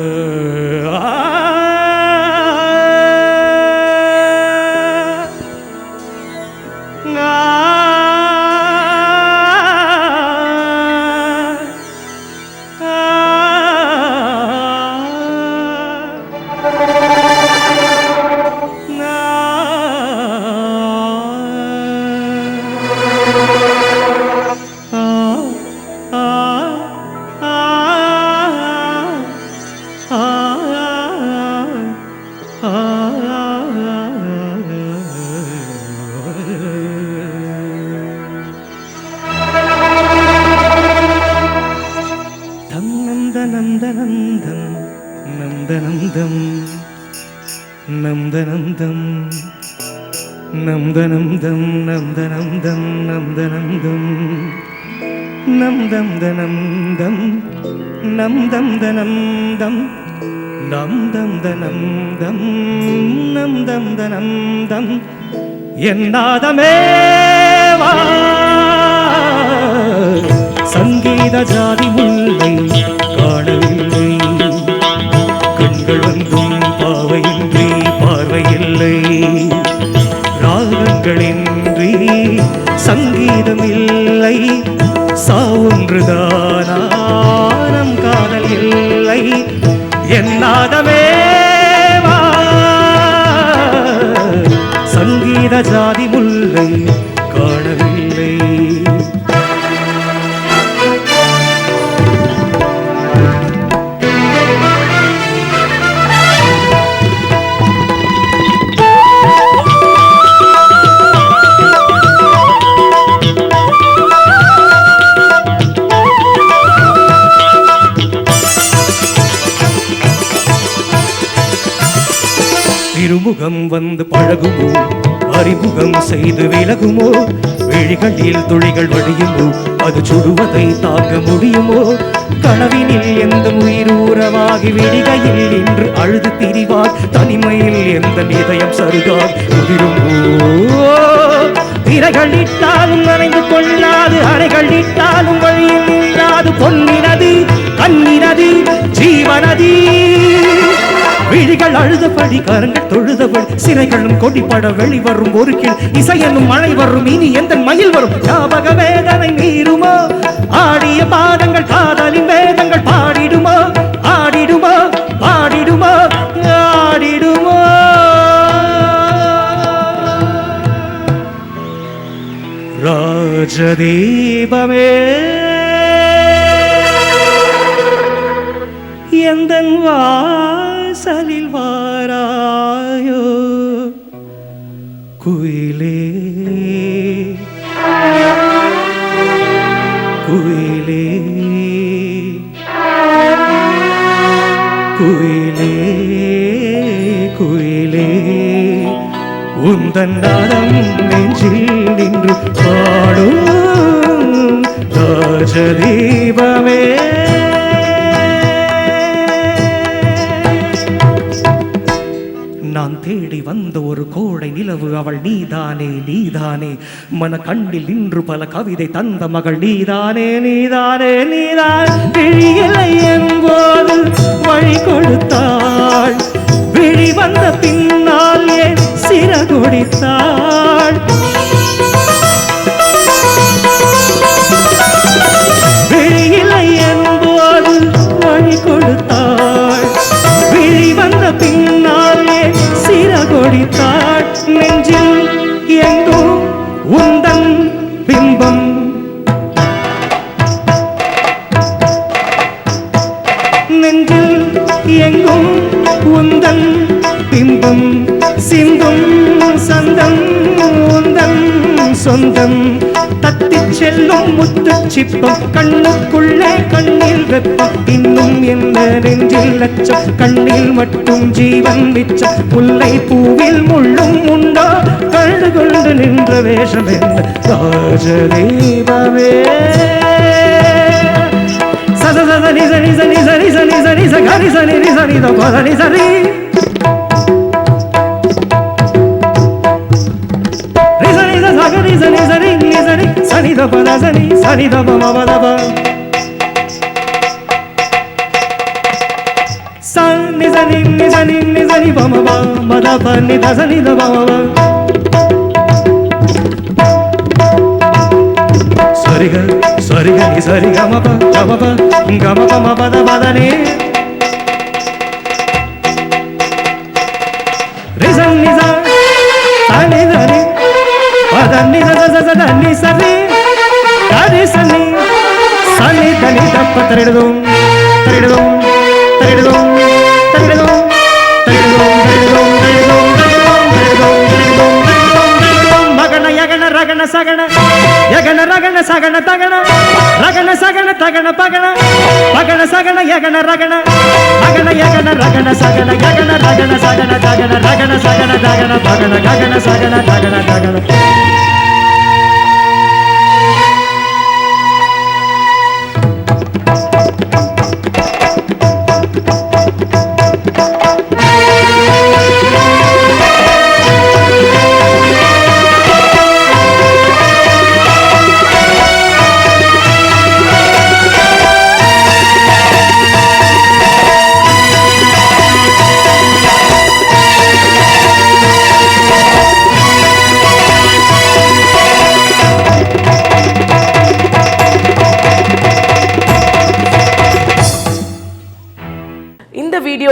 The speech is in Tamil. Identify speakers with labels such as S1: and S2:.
S1: Uh, ah. நந்த நந்தம் நந்த நந்தம் நந்த நந்தம் நந்த நந்தம் நந்த நந்தம் நந்தம் தனந்தம் நந்தம் தனந்தம் நந்தம் தனந்தம் நந்தம் அறிமுகம் வந்து பழகுமோ? அறிமுகம் செய்து விலகுமோ? விழிகளில் துளிகள் வடியுமோ அது சுடுவதை தாக்க முடியுமோ? கனவினில் எந்த உயிர் உறவாகி விடிகையில் இன்று அழுது திரிவார்? தனிமையில் எந்த இதயம் சருகார்? உதிருமோ? திரைகள் இட்டாலும் நனைந்து கொள்ளாது. அறைகள் இட்டாலும் வழியில் நின்றாது. பொன்னினது கண்ணினது ஜீவனதி. விழிகள் அழுதபடி கரங்கள் தொழுதபடி சிறைகளும் கொடிப்பட வெளிவரும் ஒரு கீழ் இசை என்னும் மழை வரும் இனி எந்த மயில் வரும்? ஞாபக வேதனை மீறுமோ? ஆடிய பாதங்கள் காதலின் வேதங்கள் பாடிடுமோ? ஆடிடுமோ? பாடிடுமோ? ஆடிடுமோ? ராஜதீபமே. எந்தன் வா വാസലിൽ വാരായോ? കുയിലേ കുയിലേ കുയിലേ കുയിലേ. ഉന്തൻ നാദം നെഞ്ചിൽ നിന്നു പാടും രാജദീപമേ. வந்த ஒரு கோடை நிலவு அவள் நீதானே நீதானே. மன கண்ணில் நின்று பல கவிதை தந்த மகள் நீதானே நீதானே நீதான். விழியில்லை என்போது வழி கொடுத்தாள். விழி வந்த பின்னால் ஏன் சிறகுடித்தாள்? சிந்தும் சந்தம் உந்தம் சொந்தம். தத்தி செல்லும் முத்து சிப்பம் கண்ணுக்குள்ளே கண்ணில் வெப்பம். இன்னும் என்ன நெஞ்சில் லட்சம் கண்ணில் மட்டும் ஜீவன் மிச்சம். முல்லை பூவில் முள்ளும் உண்டோ? கண்டு கொண்டு நின்ற வேஷம் என்ன? ராஜதீபமே ச ச ச ச ni sa ni sa ni sa ni sa ni సని సని దమ మమ దమ సని సని సని సని బమ బమ దమ ని ద సని ద బమ సరిగ సరిగ ని సరిగ మ ప గమ ప గమ ప మ పద పదనే రిజన్ నిజ సని దని పదని సని கண்டிப்பாக தரையிடுதும் தரையிடுதும் தரையிடுதும் தரையிடுதும் ரகண சகண யகன ரகண சகண தகண ரகண சகண தகண பகண பகண சகண யகன ரகண அகண யகன ரகண சகண யகன ரகண சகண தகண ரகண சகண தகண பகண ககண
S2: சகண தகண